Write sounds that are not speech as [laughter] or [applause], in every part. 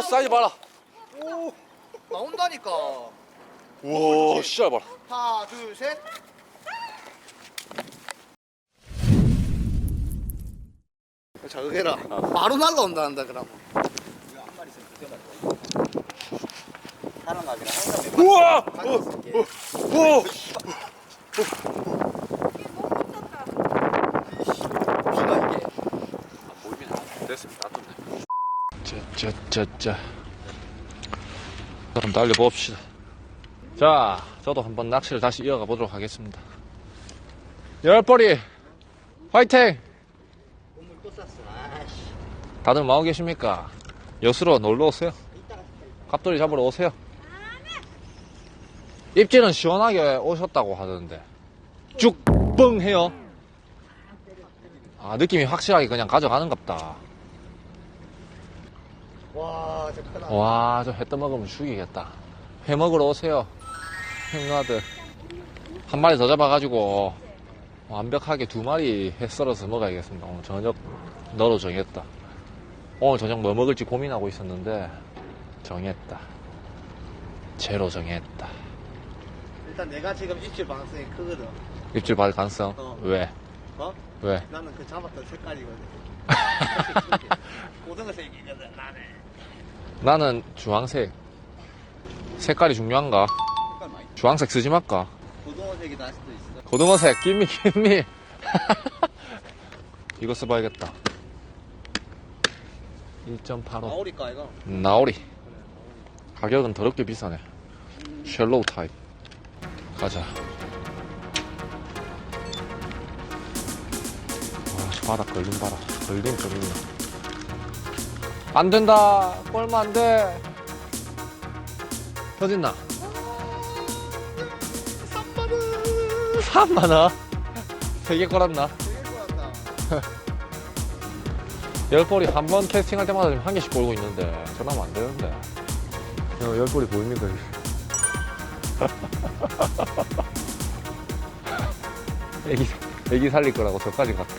와 사이즈 봐라. 오. 나온다니까. 우와 씨알 봐라. 하나 둘셋. 자극해라. 바로 날라온다는다 그러면 사랑하기랑 항상 우와! 우와 비가 이게 보이면 됐습니다 놔뒀네 짜짜짜짜 한번 달려봅시다. 자 저도 한번 낚시를 다시 이어가 보도록 하겠습니다. 열벌이 화이팅! 다들 마오 계십니까? 여수로 놀러 오세요. 갑돌이 잡으러 오세요. 입질은 시원하게 오셨다고 하던데. 쭉뻥 해요. 아 느낌이 확실하게 그냥 가져가는갑다 와 저 크다 와, 저회 떠먹으면 죽이겠다. 회 먹으러 오세요. 형아들. 한 마리 더 잡아가지고, 완벽하게 두 마리 회 썰어서 먹어야겠습니다. 오늘 저녁 너로 정했다. 오늘 저녁 뭐 먹을지 고민하고 있었는데, 정했다. 제로 정했다. 일단 내가 지금 입질 방송이 크거든 입질 받을 가능성? 어. 왜? 어? 왜? 나는 그 잡았던 색깔이거든 [laughs] 고등어색이거든 나는 나는 주황색. 색깔이 중요한가? 색깔 많이 주황색 쓰지 말까? 고등어색이 날 수도 있어 고등어색, 김미, 김미. [laughs] 이거 써봐야겠다. 1.85. 나오리까 이거 나오리. 가격은 더럽게 비싸네. 쉘로우 타입. 가자. 와, 저 바닥 걸림 봐라. 걸림 좀 있네. 안 된다. 꼴면 안 돼. 터진나? 3만원 3만원? 세개 걸었나? 되게 좋았다 [laughs] 열벌이 한 번 캐스팅할 때마다 지금 한 개씩 걸고 있는데 전화하면 안 되는데 어, 열벌이 보입니까? 애기, 애기 살릴 거라고 저까지 갔다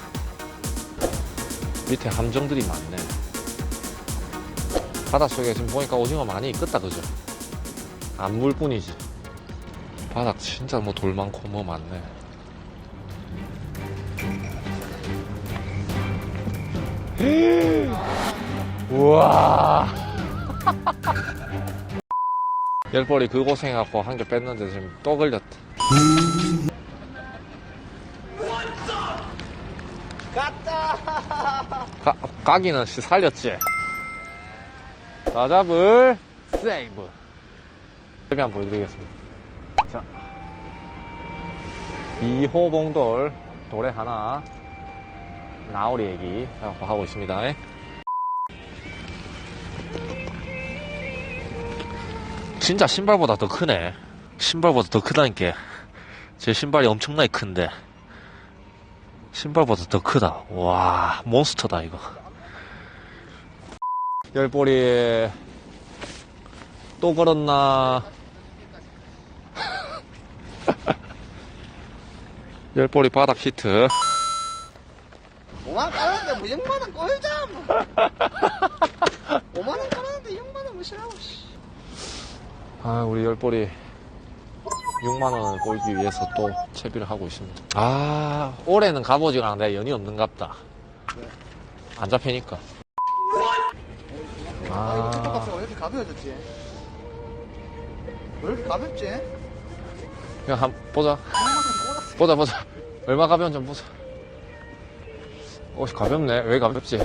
밑에 함정들이 많네 바닷속에 지금 보니까 오징어 많이 있겠다 그죠? 안 물 뿐이지 바닥 진짜 뭐 돌 많고 뭐 많네 [laughs] 우와. [laughs] 열벌이 그 고생해갖고 한 개 뺐는데 지금 또 걸렸다. 갔다 가, 가기는 씨 살렸지. 자 잡을 세이브. 세비 한번 보여드리겠습니다. 자. 2호 봉돌 돌에 하나 나오리 얘기 하고 있습니다. 진짜 신발보다 더 크네. 신발보다 더 크다니까. 제 신발이 엄청나게 큰데. 신발보다 더 크다. 와, 몬스터다, 이거. 열볼이 또 걸었나? [laughs] 열볼이 바닥 히트. 5만원 깔았는데 뭐 6만원 꼴자 뭐 5만원 깔았는데 6만원 무시라고 씨. 아, 우리 열볼이 6만원을 꼬이기 위해서 또 채비를 하고 있습니다. 아, 올해는 갑오징어랑 내 연이 없는갑다. 안 잡히니까. 아. 아. 왜 이렇게 가벼워졌지? 왜 이렇게 가볍지? 그냥 한, 보자. 보자, 보자. 얼마 가벼운 좀 보자. 어, 가볍네. 왜 가볍지?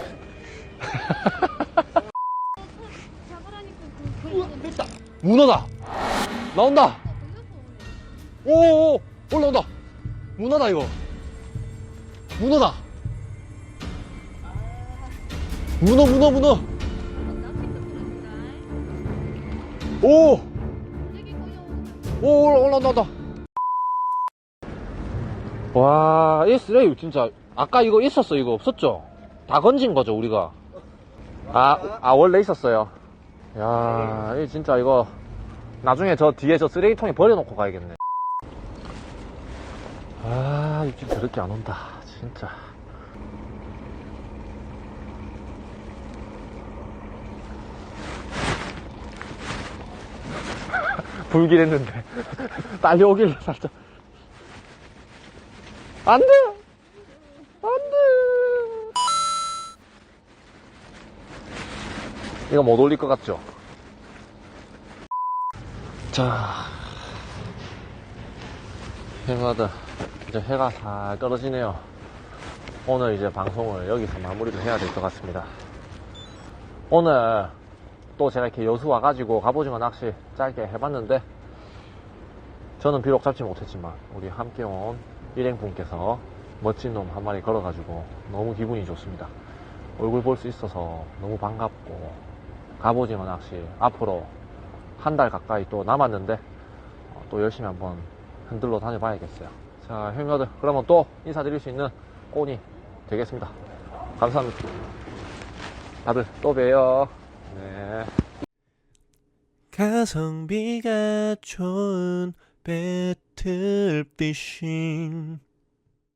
됐다 [laughs] 문어다! 나온다! 오오오! 올라온다! 문어다, 이거! 문어다! 문어, 문어, 문어! 오! 오, 올라, 올라온다, 온다. 와, 이 쓰레기 진짜. 아까 이거 있었어, 이거 없었죠? 다 건진 거죠, 우리가. 아, 아, 원래 있었어요. 야, 이 진짜 이거. 나중에 저 뒤에 저 쓰레기통에 버려놓고 가야겠네. 아, 입질 더럽게 안 온다. 진짜. 불길 했는데. [laughs] 딸려오길래 살짝. 안 돼! 안 돼! 이거 못 올릴 것 같죠? 자. 해마다 이제 해가 살 떨어지네요. 오늘 이제 방송을 여기서 마무리를 해야 될 것 같습니다. 오늘 또 제가 이렇게 여수 와가지고 갑오징어 낚시 짧게 해봤는데 저는 비록 잡지 못했지만 우리 함께 온 일행분께서 멋진 놈 한 마리 걸어가지고 너무 기분이 좋습니다. 얼굴 볼 수 있어서 너무 반갑고 갑오징어 낚시 앞으로 한 달 가까이 또 남았는데 어, 또 열심히 한번 흔들러 다녀봐야겠어요. 자, 형님들 그러면 또 인사드릴 수 있는 꼬니 되겠습니다. 감사합니다. 다들 또 봬요. 네. 가성비가 좋은 배틀피싱